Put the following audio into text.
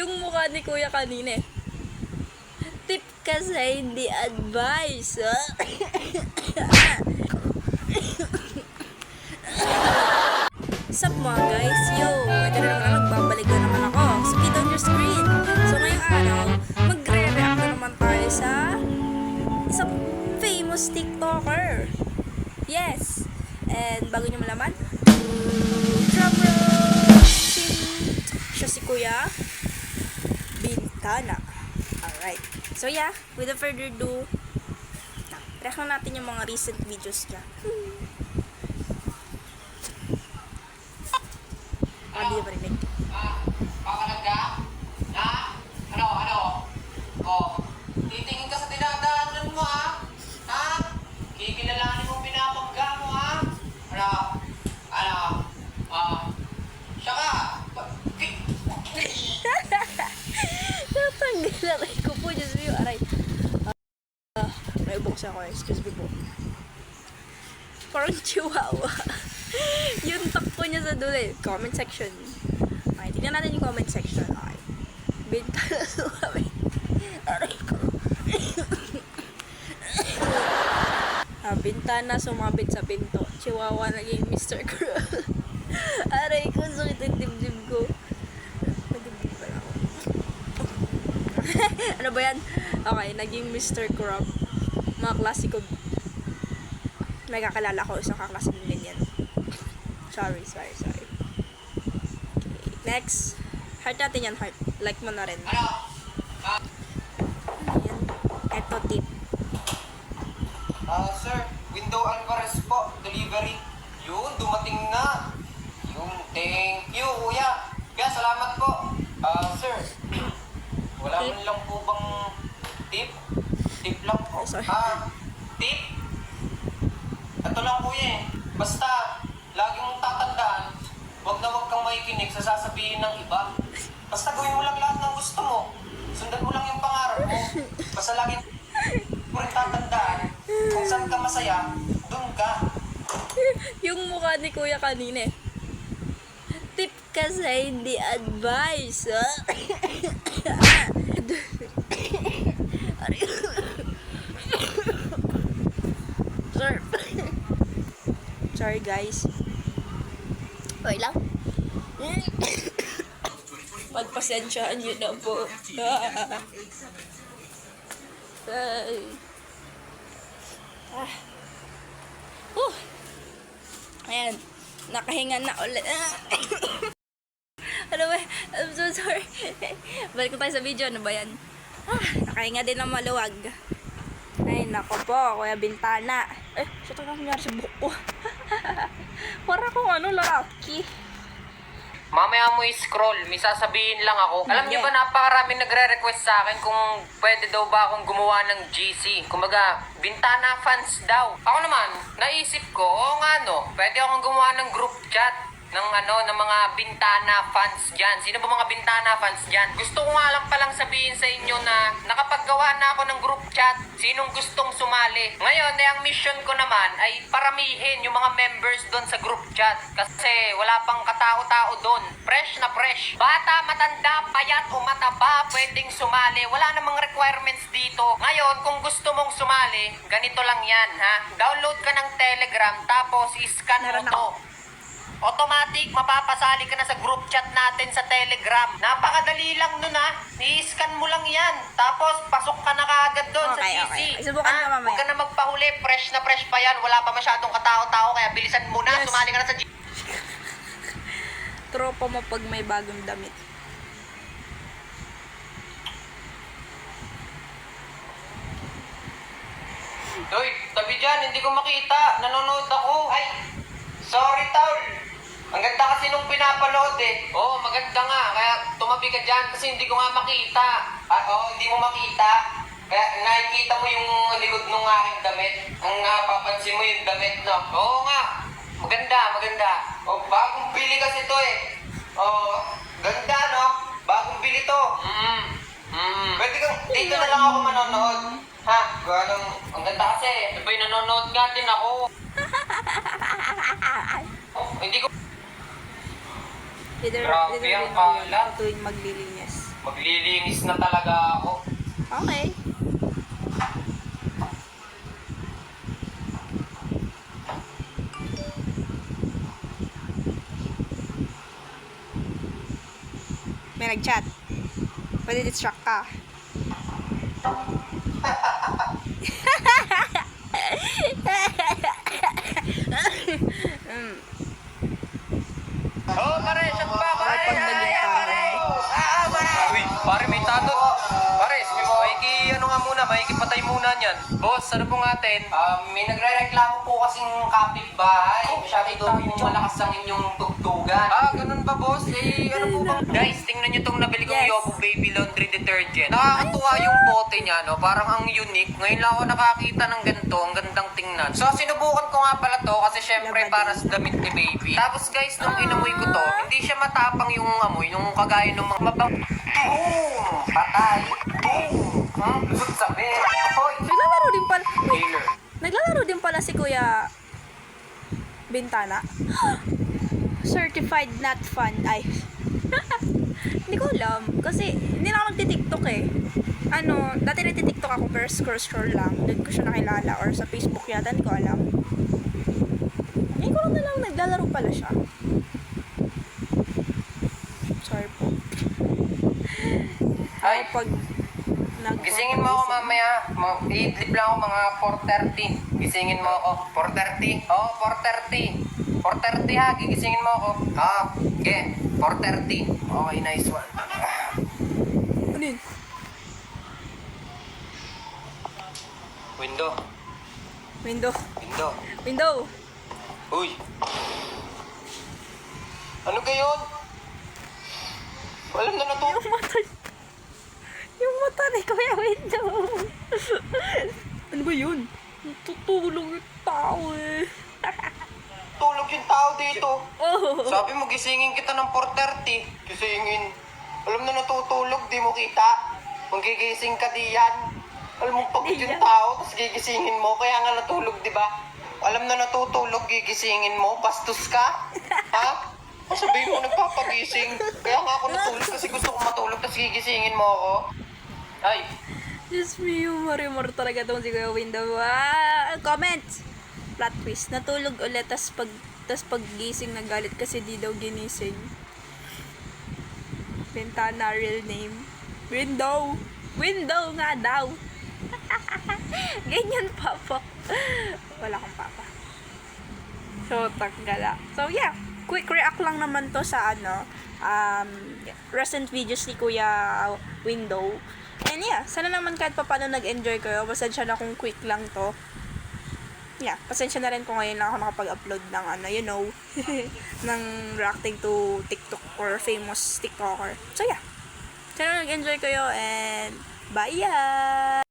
Yung mukha ni kuya kanina eh. Tip kasi hindi advice. Sup mga guys? Yo! Ito na naman, nagbabalik Bintana. Alright. So yeah, without further ado, react na natin yung mga recent videos niya. Ah, di ba rinig? Ah, kakalag ka? Ha? Ano, ano? Oh, titingin ka sa dinadaanan mo, ha? Ha? Kikilalanin mo pinapagga mo, ha? Ano? Ano? Ah, siya ka? Ba- ki- Rin ko po. Diyos mo aray. Ah, may buksa ko. Excuse me po. Parang chihuahua. yung takbo niya sa dulo eh. Comment section. Okay, tingnan natin yung comment section. Okay. Binta na sumabi. Aray ko. ah, bintana sumabit sa pinto. Chihuahua naging Mr. Cruel. Aray ko, sakit ang dibdib ko. Nagdibdib pala ako. ano ba yan? Okay, naging Mr. Crop. Mga klasiko. May kakalala ko isang kaklase din yan. Sorry, sorry, sorry. Okay, next. Heart natin yan, heart. Like mo na rin. Ano? Ayan. Eto tip. Ah, sir, window Alvarez po, delivery. Yun, dumating na. Yun, thank you, kuya. Kaya salamat po. Ah, sir, wala Tip? man lang po bang tip? Tip lang po. Oh, sorry. Ah, tip? Ito lang kuya eh. Basta, lagi mong tatandaan, wag na wag kang makikinig sa sasabihin ng iba. Basta gawin mo lang lahat ng gusto mo. Sundan mo lang yung pangarap mo. Basta lagi mo rin tatandaan, kung saan ka masaya, dun ka. yung mukha ni kuya kanina eh. Tip kasi hindi advice. Aray. Sir. Sorry guys. Okay lang. Pagpasensyaan nyo na po. Ay. Ah. Whew. Ayan. Nakahinga na ulit. ano? I'm so sorry. Balik ko tayo sa video. Ano ba yan? Ah, nakahinga din ng maluwag. Ay, nako po. Kuya Bintana. Eh, siya ito nangyari sa buhok ko. Para akong ano, lalaki. Mamaya mo i-scroll, may sasabihin lang ako. Alam niyo ba napakarami nagre-request sa akin kung pwede daw ba akong gumawa ng GC. Kumaga, Bintana fans daw. Ako naman, naisip ko, oo nga no, pwede akong gumawa ng group chat ng ano, ng mga Bintana fans dyan. Sino ba mga Bintana fans dyan? Gusto ko nga lang palang sabihin sa inyo na nakapaggawa na ako ng group chat. Sinong gustong sumali? Ngayon, eh, ang mission ko naman ay paramihin yung mga members doon sa group chat. Kasi wala pang katao-tao doon. Fresh na fresh. Bata, matanda, payat o mataba, pwedeng sumali. Wala namang requirements dito. Ngayon, kung gusto mong sumali, ganito lang yan, ha? Download ka ng Telegram, tapos i-scan mo to. Automatic, mapapasali ka na sa group chat natin sa Telegram. Napakadali lang nun ha. I-scan mo lang yan. Tapos, pasok ka na kaagad doon sa Okay, GC. okay. Subukan Ha? ko mamaya. Huwag ka na magpahuli. Fresh na fresh pa yan. Wala pa masyadong katao-tao. Kaya bilisan mo na. Yes. Sumali ka na sa GC. Tropa mo pag may bagong damit. Uy, tabi dyan. Hindi ko makita. Nanonood ako. Ay, sorry, Taul. Ang ganda kasi nung pinapanood eh. Oo, maganda nga. Kaya tumabi ka dyan kasi hindi ko nga makita. Ah, oo, hindi mo makita. Kaya nakikita mo yung likod ng aking damit. Ang napapansin mo yung damit, no? Oo nga. Maganda, maganda. Oh, bagong bili kasi to eh. Oo, ganda, no? Bagong bili to. Mm. Mm. Pwede kang, dito na lang ako manonood. Ha? Ganong, ang ganda kasi. Sabay nanonood nga din ako. Oh, hindi ko... Leader, Grabe leader ang ako kalat. tuwing maglilinis. Maglilinis na talaga ako. Okay. May nag-chat. Pwede distract ka. mm. Oh, pare, shot pa, pare. Pag naging tanong. Ah, pare. Uy, pare, may Boss, ano po natin? Um, may nagre-reklamo po kasing kapitbahay. Masyado daw yung malakas ang inyong tugtugan. Ah, ganun ba, boss? Eh, ano po bang... Guys, tingnan niyo tong nabili kong Yes. Yobo Baby Laundry Detergent. Nakakatuwa yung bote niya, no? Parang ang unique. Ngayon lang ako nakakita ng ganito. Ang gandang tingnan. So, sinubukan ko nga pala to kasi syempre para sa damit ni baby. Tapos guys, nung inamoy ko to, hindi siya matapang yung amoy, yung kagaya ng mga mabang... Boom! Patay! Boom! Hmm? Lusot sa bed! Naglalaro din pala si Kuya Bintana. Certified not fun. Ay. hindi ko alam. Kasi, hindi na ako nagtitiktok eh. Ano, dati nagtitiktok ako pero scroll-scroll lang. Doon ko siya nakilala. Or sa Facebook yata, hindi ko alam. Ngayon ko lang na lang naglalaro pala siya. Sorry po. Ay, Pag gisingin mo ako mamaya. Ma- I-idlip lang ako mga 4.30. Gisingin mo ako. 4.30? Oo, 4.30. 4.30 ha, gigisingin mo ako. Ah, okay. 4.30. Okay, nice one. Ano yun? Window. Window. Window. Window. Uy! Ano gayon? Alam na na to. Yung mata. Yung mata ni Kuya Window. ano ba yun? Tutulong yung tao eh. Tulog yung tao dito. Oh. Sabi mo, gisingin kita ng 4.30. Gisingin. Alam na natutulog, di mo kita. Magigising ka diyan. Alam mo, pagod yung tao, tapos gigisingin mo. Kaya nga natulog, di ba? Alam na natutulog, gigisingin mo. Bastos ka. ha? Sabihin mo, nagpapagising. Kaya nga ako natulog kasi gusto ko matulog, tapos gigisingin mo ako. Ay, Diyos me, humor-humor talaga tong si Kuya Window. Ah, comment! Plot twist. Natulog ulit, tas pag tas paggising nagalit kasi di daw ginising. Bentana real name. Window! Window nga daw! Ganyan, papa. Wala kang papa. So, tanggala. So, yeah. Quick react lang naman to sa ano, um, recent videos ni Kuya Window. And yeah, sana naman kahit pa paano nag-enjoy kayo. Pasensya na kung quick lang to. Yeah, pasensya na rin kung ngayon lang ako nakapag-upload ng ano, you know, ng reacting to TikTok or famous TikToker. So yeah, sana nag-enjoy kayo and bye!